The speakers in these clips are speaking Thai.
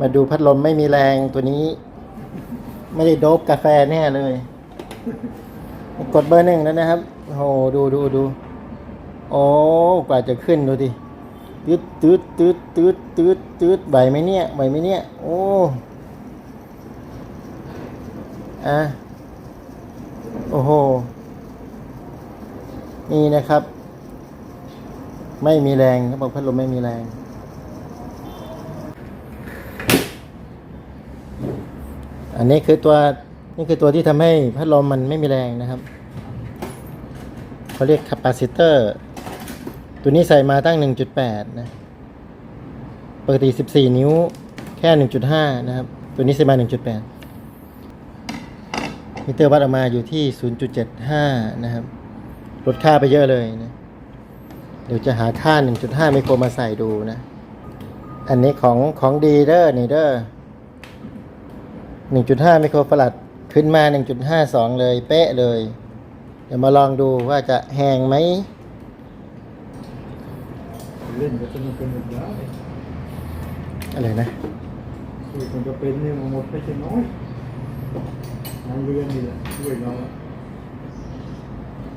มาดูพัดลมไม่มีแรงตัวนี้ ไม่ได้โดบกาแฟแน่เลย กดเบอร์หนึ่งแล้วนะครับโอ้โหดูดูดูโอ้กว่าจะขึ้นดูดิตืดตืดตืดตืดตืดตืดไหวไหมเนี่ยไหวไหมเนี่ย โอ้อะโอ้โห นี่นะครับ ไม่มีแรงเขาบอกพัดลมไม่มีแรง อันนี้คือตัวนี่คือตัวที่ทำให้พัดลมมันไม่มีแรงนะครับเขาเรียกคาปาซิเตอร์ ตัวนี้ใส่มาตั้ง 1.8 นะ ปกติ 14 นิ้วแค่ 1.5 นะครับ ตัวนี้ใส่มา 1.8 มิเตอร์วัดออกมาอยู่ที่ 0.75 นะครับ ลดค่าไปเยอะเลยนะ เดี๋ยวจะหาค่า 1.5 ไมโครมาใส่ดูนะ อันนี้ของของดีเด้อนี่เด้อ 1.5 ไมโครฟาราดขึ้นมา 1.52 เลยเป๊ะเลย เดี๋ยวมาลองดูว่าจะแหงไหมเล่นก็สนุกเป็นหมดได้อะไรนะคือคนจะเป็นเนี่ยมันหมดไม่ใช่น้อยงานเรือนนี่แหละช่วยเราอะ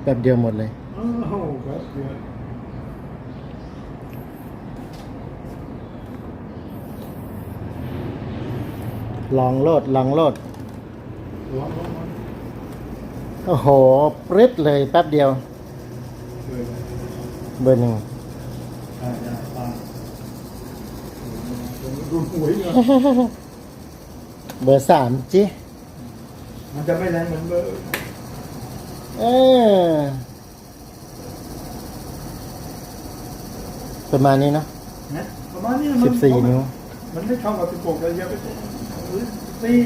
แป๊บเดียวหมดเลย อ้าวครับเดือน ลองโลดลองโลดร้อนร้อนร้อนโอ้โห ปริ๊ดเลยแป๊บเดียวช่วยเลยเบอร์หนึ่งอ่าอ่าตามดูหวยเนาะเบอร์สามจิมันจะไม่แรงเหมือนเบอร์ เออประมาณนี้เนาะนะประมาณนี้มันสิบสี่นิ้ว มันไม่เข้ากับสิบหกเลยเยอะไป หรือสี่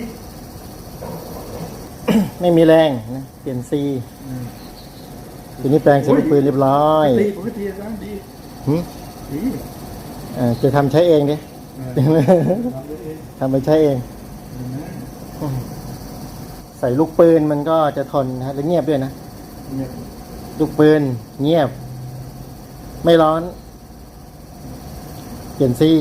ไม่มีแรงนะเปลี่ยนซีอืมทีนี้แปลงเสร็จปืนเรียบร้อยตีปกตินะดีหึดีเอ่อจะทำใช้เองดิเออทำได้เองทำไปใช้เองอืมใส่ลูกปืนมันก็จะทนนะและเงียบด้วยนะเนี่ยลูกปืน เงียบ ไม่ร้อน เปลี่ยนซี่